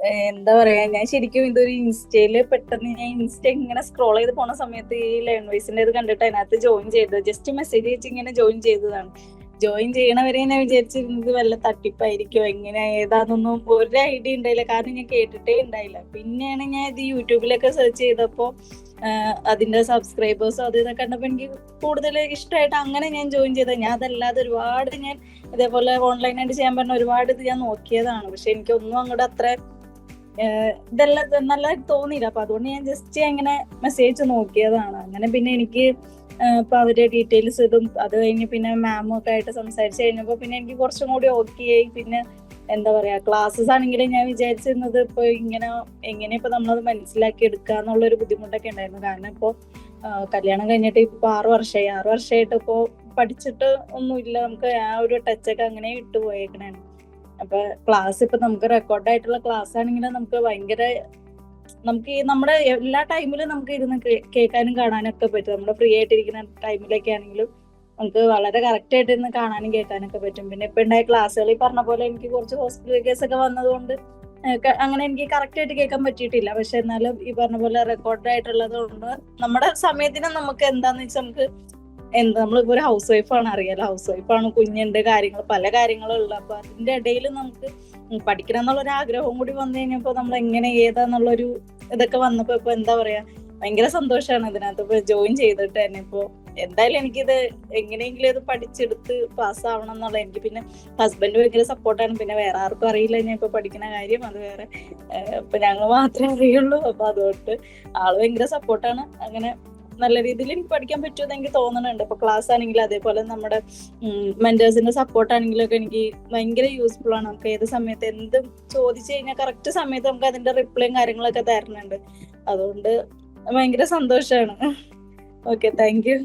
എന്താ പറയാ ഞാൻ ശരിക്കും ഇതൊരു ഇൻസ്റ്റയിൽ പെട്ടെന്ന് ഞാൻ ഇൻസ്റ്റ ഇങ്ങനെ സ്ക്രോൾ ചെയ്ത് പോണ സമയത്ത് ഈ ലേൺ വോയിസിന്റെ ഇത് കണ്ടിട്ട് അതിനകത്ത് ജോയിൻ ചെയ്തത് ജസ്റ്റ് മെസ്സേജ് അയച്ച് ഇങ്ങനെ ജോയിൻ ചെയ്തതാണ്. ജോയിൻ ചെയ്യണവരെ ഞാൻ വിചാരിച്ചിരുന്നത് വല്ല തട്ടിപ്പായിരിക്കോ എങ്ങനെ ഏതാന്നൊന്നും ഒരു ഐഡിയ ഉണ്ടായില്ല കാരണം ഞാൻ കേട്ടിട്ടേ ഉണ്ടായില്ല പിന്നെയാണ് ഞാൻ ഇത് യൂട്യൂബിലൊക്കെ സെർച്ച് ചെയ്തപ്പോ അതിന്റെ സബ്സ്ക്രൈബേഴ്സും അത് ഇതൊക്കെ കണ്ടപ്പോ എനിക്ക് കൂടുതൽ ഇഷ്ടമായിട്ട് അങ്ങനെ ഞാൻ ജോയിൻ ചെയ്തത്. ഞാൻ അതല്ലാതെ ഒരുപാട് ഞാൻ ഇതേപോലെ ഓൺലൈനായിട്ട് ചെയ്യാൻ പറഞ്ഞ ഒരുപാട് ഇത് ഞാൻ നോക്കിയതാണ്. പക്ഷെ എനിക്കൊന്നും അങ്ങോട്ട് അത്ര ഇതെല്ലാം നല്ല തോന്നിയില്ല. അപ്പൊ അതുകൊണ്ട് ഞാൻ ജസ്റ്റ് അങ്ങനെ മെസ്സേജ് നോക്കിയതാണ്. അങ്ങനെ പിന്നെ എനിക്ക് ഇപ്പൊ അവരുടെ ഡീറ്റെയിൽസ് ഇതും അത് കഴിഞ്ഞ് പിന്നെ മാമും ഒക്കെ ആയിട്ട് സംസാരിച്ച് കഴിഞ്ഞപ്പോ പിന്നെ എനിക്ക് കുറച്ചും കൂടി ഓക്കെ ആയി. പിന്നെ എന്താ പറയാ ക്ലാസ്സസ് ആണെങ്കിലും ഞാൻ വിചാരിച്ചിരുന്നത് ഇപ്പൊ ഇങ്ങനെ എങ്ങനെ ഇപ്പൊ നമ്മളത് മനസ്സിലാക്കി എടുക്കുക എന്നുള്ളൊരു ബുദ്ധിമുട്ടൊക്കെ ഉണ്ടായിരുന്നു. കാരണം ഇപ്പോ കല്യാണം കഴിഞ്ഞിട്ട് ഇപ്പൊ ആറ് വർഷമായി ആറ് വർഷമായിട്ട് ഇപ്പോ പഠിച്ചിട്ട് ഒന്നുമില്ല. നമുക്ക് ആ ഒരു ടച്ചൊക്കെ അങ്ങനെ ഇട്ട് പോയേക്കണേ അപ്പൊ ക്ലാസ് ഇപ്പൊ നമുക്ക് റെക്കോർഡ് ആയിട്ടുള്ള ക്ലാസ് ആണെങ്കിൽ നമുക്ക് ഭയങ്കര നമുക്ക് ഈ നമ്മുടെ എല്ലാ ടൈമിലും നമുക്ക് ഇരുന്ന് കേൾക്കാനും കാണാനും ഒക്കെ പറ്റും. നമ്മുടെ ഫ്രീ ആയിട്ടിരിക്കുന്ന ടൈമിലൊക്കെ ആണെങ്കിലും നമുക്ക് വളരെ കറക്റ്റ് ആയിട്ട് ഇരുന്ന് കാണാനും കേൾക്കാനൊക്കെ പറ്റും. പിന്നെ ഇപ്പൊ ഉണ്ടായ ക്ലാസ്സുകൾ ഈ പറഞ്ഞ പോലെ എനിക്ക് കുറച്ച് ഹോസ്പിറ്റൽ കേസ് ഒക്കെ വന്നതുകൊണ്ട് അങ്ങനെ എനിക്ക് കറക്റ്റ് ആയിട്ട് കേൾക്കാൻ പറ്റിയിട്ടില്ല. പക്ഷെ എന്നാലും ഈ പറഞ്ഞ പോലെ റെക്കോർഡ് ആയിട്ടുള്ളത് കൊണ്ട് നമ്മുടെ സമയത്തിന് നമുക്ക് എന്താന്ന് വെച്ചാൽ നമുക്ക് എന്താ നമ്മളിപ്പോ ഒരു ഹൗസ് വൈഫാണ് അറിയാലോ. ഹൗസ് വൈഫാണ് കുഞ്ഞിന്റെ കാര്യങ്ങൾ പല കാര്യങ്ങളും ഉള്ളത് അപ്പൊ അതിന്റെ ഇടയിൽ നമുക്ക് പഠിക്കണം എന്നുള്ള ഒരു ആഗ്രഹവും കൂടി വന്നു കഴിഞ്ഞപ്പോ നമ്മൾ എങ്ങനെ ഏതാന്നുള്ളൊരു ഇതൊക്കെ വന്നപ്പോ ഇപ്പൊ എന്താ പറയാ ഭയങ്കര സന്തോഷമാണ് ഇതിനകത്ത് ഇപ്പൊ ജോയിൻ ചെയ്തിട്ട് തന്നെ. ഇപ്പൊ എന്തായാലും എനിക്കിത് എങ്ങനെയെങ്കിലും ഇത് പഠിച്ചെടുത്ത് പാസ് ആവണം എന്നുള്ള എനിക്ക് പിന്നെ ഹസ്ബൻഡ് ഭയങ്കര സപ്പോർട്ടാണ് പിന്നെ വേറെ ആർക്കും അറിയില്ല ഞാൻ ഇപ്പൊ പഠിക്കുന്ന കാര്യം. അത് വേറെ ഇപ്പൊ ഞങ്ങൾ മാത്രമേ അറിയുള്ളൂ. അപ്പൊ അതുകൊണ്ട് ആൾ ഭയങ്കര സപ്പോർട്ടാണ് അങ്ങനെ നല്ല രീതിയിൽ എനിക്ക് പഠിക്കാൻ പറ്റുമെന്ന് എനിക്ക് തോന്നുന്നുണ്ട്. ഇപ്പൊ ക്ലാസ് ആണെങ്കിലും അതേപോലെ നമ്മുടെ മെന്റേഴ്സിന്റെ സപ്പോർട്ട് ആണെങ്കിലും ഒക്കെ എനിക്ക് ഭയങ്കര യൂസ്ഫുൾ ആണ്. നമുക്ക് ഏത് സമയത്ത് എന്ത് ചോദിച്ചു കഴിഞ്ഞാൽ കറക്റ്റ് സമയത്ത് നമുക്ക് അതിന്റെ റിപ്ലൈയും കാര്യങ്ങളൊക്കെ തരുന്നുണ്ട് അതുകൊണ്ട് ഭയങ്കര സന്തോഷാണ്. Okay thank you